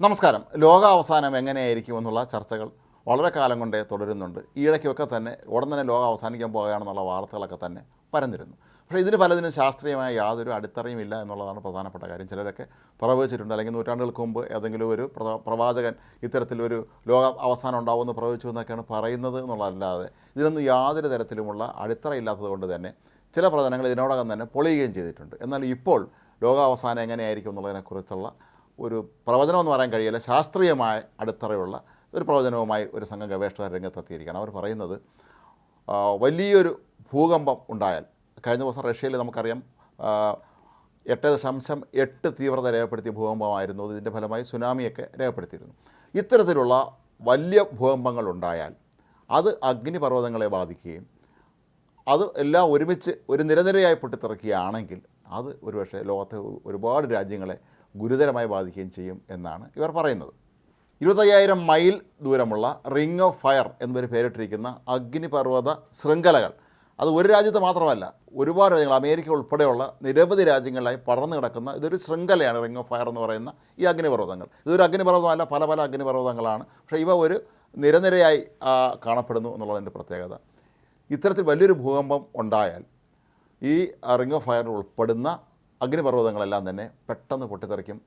നമസ്കാരം. ലോകാവസാനം എങ്ങനെയായിരിക്കും എന്നുള്ള ചർച്ചകൾ വളരെ കാലം കൊണ്ടേ തുടരുന്നുണ്ട്. ഈയിടയ്ക്കൊക്കെ തന്നെ ഉടൻ തന്നെ ലോകം അവസാനിക്കാൻ പോകുകയാണെന്നുള്ള വാർത്തകളൊക്കെ തന്നെ പരന്നിരുന്നു. പക്ഷേ ഇതിന് പലതിനും ശാസ്ത്രീയമായ യാതൊരു അടിത്തറയും ഇല്ല എന്നുള്ളതാണ് പ്രധാനപ്പെട്ട കാര്യം. ചിലരൊക്കെ പ്രവചിച്ചിട്ടുണ്ട്. അല്ലെങ്കിൽ നൂറ്റാണ്ടുകൾക്ക് മുമ്പ് ഏതെങ്കിലും ഒരു പ്രവ- പ്രവാചകൻ ഇത്തരത്തിലൊരു ലോക അവസാനം ഉണ്ടാവുമെന്ന് പ്രവചിച്ചു എന്നൊക്കെയാണ് പറയുന്നത് എന്നുള്ളതല്ലാതെ ഇതിനൊന്നും യാതൊരു തരത്തിലുമുള്ള അടിത്തറ ഇല്ലാത്തത് കൊണ്ട് തന്നെ ചില പ്രവചനങ്ങൾ ഇതിനോടകം തന്നെ പൊളിയുകയും ചെയ്തിട്ടുണ്ട്. എന്നാൽ ഇപ്പോൾ ലോകാവസാനം എങ്ങനെയായിരിക്കും എന്നുള്ളതിനെക്കുറിച്ചുള്ള ഒരു പ്രവചനമെന്ന് പറയാൻ കഴിയില്ല ശാസ്ത്രീയമായ അടിത്തറയുള്ള ഒരു പ്രവചനവുമായി ഒരു സംഘം ഗവേഷകർ രംഗത്തെത്തിയിരിക്കുകയാണ്. അവർ പറയുന്നത് വലിയൊരു ഭൂകമ്പം ഉണ്ടായാൽ കഴിഞ്ഞ ദിവസം റഷ്യയിൽ നമുക്കറിയാം എട്ട് ദശാംശം എട്ട് തീവ്രത രേഖപ്പെടുത്തിയ ഭൂകമ്പമായിരുന്നു. ഇതിന്റെ ഫലമായി സുനാമിയൊക്കെ രേഖപ്പെടുത്തിയിരുന്നു. ഇത്തരത്തിലുള്ള വലിയ ഭൂകമ്പങ്ങൾ ഉണ്ടായാൽ അത് അഗ്നിപർവതങ്ങളെ ബാധിക്കുകയും അത് എല്ലാം ഒരുമിച്ച് ഒരു നിരനിരയായി പൊട്ടിത്തെറിക്കുകയാണെങ്കിൽ അത് ഒരുപക്ഷെ ലോകത്തെ ഒരുപാട് രാജ്യങ്ങളെ ഗുരുതരമായി ബാധിക്കുകയും ചെയ്യും എന്നാണ് ഇവർ പറയുന്നത്. ഇരുപത്തയ്യായിരം മൈൽ ദൂരമുള്ള റിംഗ് ഓഫ് ഫയർ എന്നൊരു പേരിട്ടിരിക്കുന്ന അഗ്നിപർവത ശൃംഖലകൾ. അത് ഒരു രാജ്യത്ത് മാത്രമല്ല ഒരുപാട് രാജ്യങ്ങൾ അമേരിക്ക ഉൾപ്പെടെയുള്ള നിരവധി രാജ്യങ്ങളിലായി പടർന്നു കിടക്കുന്ന ഇതൊരു ശൃംഖലയാണ് റിംഗ് ഓഫ് ഫയർ എന്ന് പറയുന്ന ഈ അഗ്നിപർവതങ്ങൾ. ഇതൊരു അഗ്നിപർവതമല്ല പല പല അഗ്നിപർവതങ്ങളാണ്. പക്ഷേ ഇവ ഒരു നിരനിരയായി കാണപ്പെടുന്നു എന്നുള്ളതിന്റെ പ്രത്യേകത. ഇത്തരത്തിൽ വലിയൊരു ഭൂകമ്പം ഉണ്ടായാൽ ഈ റിംഗ് ഓഫ് ഫയറിൽ ഉൾപ്പെടുന്ന അഗ്നിപർവതങ്ങളെല്ലാം തന്നെ പെട്ടെന്ന് പൊട്ടിത്തെറിക്കും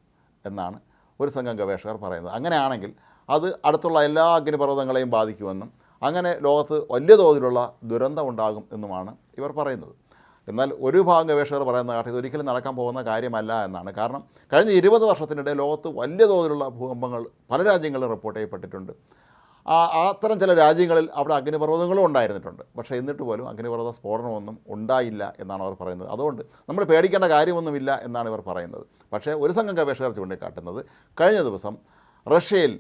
എന്നാണ് ഒരു സംഘം ഗവേഷകർ പറയുന്നത്. അങ്ങനെയാണെങ്കിൽ അത് അടുത്തുള്ള എല്ലാ അഗ്നിപർവതങ്ങളെയും ബാധിക്കുമെന്നും അങ്ങനെ ലോകത്ത് വലിയ തോതിലുള്ള ദുരന്തം ഉണ്ടാകും എന്നുമാണ് ഇവർ പറയുന്നത്. എന്നാൽ ഒരു ഭാഗം ഗവേഷകർ പറയുന്ന കാട്ടി ഇതൊരിക്കലും നടക്കാൻ പോകുന്ന കാര്യമല്ല എന്നാണ്. കാരണം കഴിഞ്ഞ ഇരുപത് വർഷത്തിനിടെ ലോകത്ത് വലിയ തോതിലുള്ള ഭൂകമ്പങ്ങൾ പല രാജ്യങ്ങളിലും റിപ്പോർട്ട് ചെയ്യപ്പെട്ടിട്ടുണ്ട്. ആ അത്തരം ചില രാജ്യങ്ങളിൽ അവിടെ അഗ്നിപർവതങ്ങളും ഉണ്ടായിരുന്നിട്ടുണ്ട്. പക്ഷേ എന്നിട്ട് പോലും അഗ്നിപർവത സ്ഫോടനമൊന്നും ഉണ്ടായില്ല എന്നാണ് അവർ പറയുന്നത്. അതുകൊണ്ട് നമ്മൾ പേടിക്കേണ്ട കാര്യമൊന്നുമില്ല എന്നാണ് ഇവർ പറയുന്നത്. പക്ഷേ ഒരു സംഘം ഗവേഷകർ ചൂണ്ടിക്കാട്ടുന്നത് കഴിഞ്ഞ ദിവസം റഷ്യയിൽ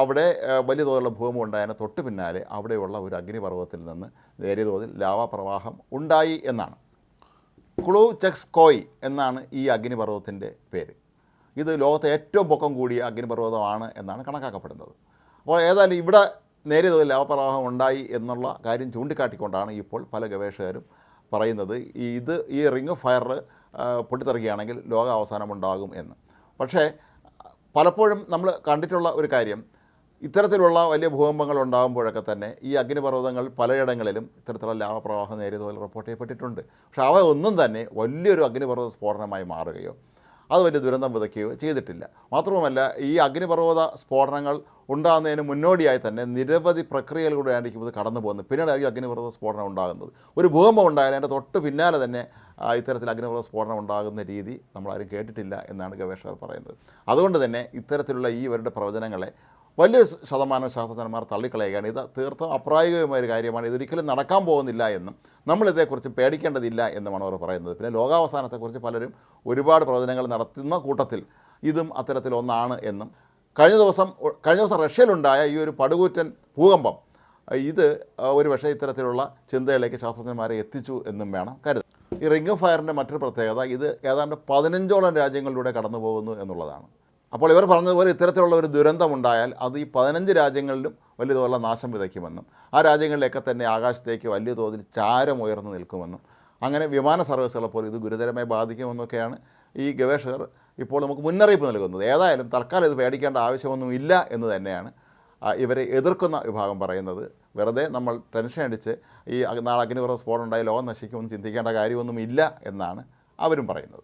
അവിടെ വലിയ തോതിലുള്ള ഭൂമി ഉണ്ടായതിന് തൊട്ട് പിന്നാലെ അവിടെയുള്ള ഒരു അഗ്നിപർവതത്തിൽ നിന്ന് നേരിയ തോതിൽ ലാവാപ്രവാഹം ഉണ്ടായി എന്നാണ്. ക്ലൂ ചെക്സ്കോയ് എന്നാണ് ഈ അഗ്നിപർവതത്തിന്റെ പേര്. ഇത് ലോകത്തെ ഏറ്റവും പൊക്കം കൂടിയ അഗ്നിപർവതമാണ് എന്നാണ് കണക്കാക്കപ്പെടുന്നത്. അപ്പോൾ ഏതായാലും ഇവിടെ നേരിയ തോതിൽ ലാവപ്രവാഹം ഉണ്ടായി എന്നുള്ള കാര്യം ചൂണ്ടിക്കാട്ടിക്കൊണ്ടാണ് ഇപ്പോൾ പല ഗവേഷകരും പറയുന്നത്. ഈ ഇത് ഈ റിംഗ് ഓഫ് ഫയർ പൊട്ടിത്തെറിക്കുകയാണെങ്കിൽ ലോക അവസാനം ഉണ്ടാകും എന്ന്. പക്ഷേ പലപ്പോഴും നമ്മൾ കണ്ടിട്ടുള്ള ഒരു കാര്യം ഇത്തരത്തിലുള്ള വലിയ ഭൂകമ്പങ്ങൾ ഉണ്ടാകുമ്പോഴൊക്കെ തന്നെ ഈ അഗ്നിപർവതങ്ങൾ പലയിടങ്ങളിലും ഇത്തരത്തിലുള്ള ലാഭപ്രവാഹം നേരിയ തോതിൽ റിപ്പോർട്ട് ചെയ്യപ്പെട്ടിട്ടുണ്ട്. പക്ഷേ അവ ഒന്നും തന്നെ വലിയൊരു അഗ്നിപർവത സ്ഫോടനമായി മാറുകയോ അത് വലിയ ദുരന്തം വിതയ്ക്കുകയോ ചെയ്തിട്ടില്ല. മാത്രവുമല്ല ഈ അഗ്നിപർവത സ്ഫോടനങ്ങൾ ഉണ്ടാകുന്നതിന് മുന്നോടിയായി തന്നെ നിരവധി പ്രക്രിയകളിലൂടെ ആയിരിക്കും ഇത് കടന്നു പോകുന്നത്. പിന്നീടായിരിക്കും അഗ്നിപർവത സ്ഫോടനം ഉണ്ടാകുന്നത്. ഒരു ഭൂകമ്പം ഉണ്ടായാൽ അതിന്റെ തൊട്ട് പിന്നാലെ തന്നെ ഇത്തരത്തിൽ അഗ്നിപർവത സ്ഫോടനം ഉണ്ടാകുന്ന രീതി നമ്മളാരും കേട്ടിട്ടില്ല എന്നാണ് ഗവേഷകർ പറയുന്നത്. അതുകൊണ്ട് തന്നെ ഇത്തരത്തിലുള്ള ഈ ഇവരുടെ പ്രവചനങ്ങളെ വലിയ ശതമാനം ശാസ്ത്രജ്ഞന്മാർ തള്ളിക്കളയുകയാണ്. ഇത് തീർത്തും അപ്രായോഗികമായ ഒരു കാര്യമാണ്. ഇതൊരിക്കലും നടക്കാൻ പോകുന്നില്ല എന്നും നമ്മളിതേക്കുറിച്ച് പേടിക്കേണ്ടതില്ല എന്നുമാണ് അവർ പറയുന്നത്. പിന്നെ ലോകാവസാനത്തെക്കുറിച്ച് പലരും ഒരുപാട് പ്രവചനങ്ങൾ നടത്തുന്ന കൂട്ടത്തിൽ ഇതും അത്തരത്തിലൊന്നാണ് എന്നും കഴിഞ്ഞ ദിവസം കഴിഞ്ഞ ദിവസം റഷ്യയിലുണ്ടായ ഈ ഒരു പടുകൂറ്റൻ ഭൂകമ്പം ഇത് ഒരു പക്ഷേ ഇത്തരത്തിലുള്ള ചിന്തയിലേക്ക് ശാസ്ത്രജ്ഞന്മാരെ എത്തിച്ചു എന്നും വേണം കരുതാൻ. ഈ റിംഗ് ഫയറിന്റെ മറ്റൊരു പ്രത്യേകത ഇത് ഏതാണ്ട് പതിനഞ്ചോളം രാജ്യങ്ങളിലൂടെ കടന്നു പോകുന്നു എന്നുള്ളതാണ്. അപ്പോൾ ഇവർ പറഞ്ഞതുപോലെ ഇത്തരത്തിലുള്ള ഒരു ദുരന്തമുണ്ടായാൽ അത് ഈ പതിനഞ്ച് രാജ്യങ്ങളിലും വലിയ തോതിലുള്ള നാശം വിതയ്ക്കുമെന്നും ആ രാജ്യങ്ങളിലൊക്കെ തന്നെ ആകാശത്തേക്ക് വലിയ തോതിൽ ചാരം ഉയർന്നു നിൽക്കുമെന്നും അങ്ങനെ വിമാന സർവീസുകളെ പോലും ഇത് ഗുരുതരമായി ബാധിക്കുമെന്നൊക്കെയാണ് ഈ ഗവേഷകർ ഇപ്പോൾ നമുക്ക് മുന്നറിയിപ്പ് നൽകുന്നത്. ഏതായാലും തൽക്കാലം ഇത് പേടിക്കേണ്ട ആവശ്യമൊന്നും ഇല്ല എന്ന് തന്നെയാണ് ഇവരെ എതിർക്കുന്ന വിഭാഗം പറയുന്നത്. വെറുതെ നമ്മൾ ടെൻഷൻ അടിച്ച് ഈ നാളെ അഗ്നിപർവ സ്ഫോടനം ഉണ്ടായി ലോകം നശിക്കുമെന്ന് ചിന്തിക്കേണ്ട കാര്യമൊന്നും ഇല്ല എന്നാണ് അവരും പറയുന്നത്.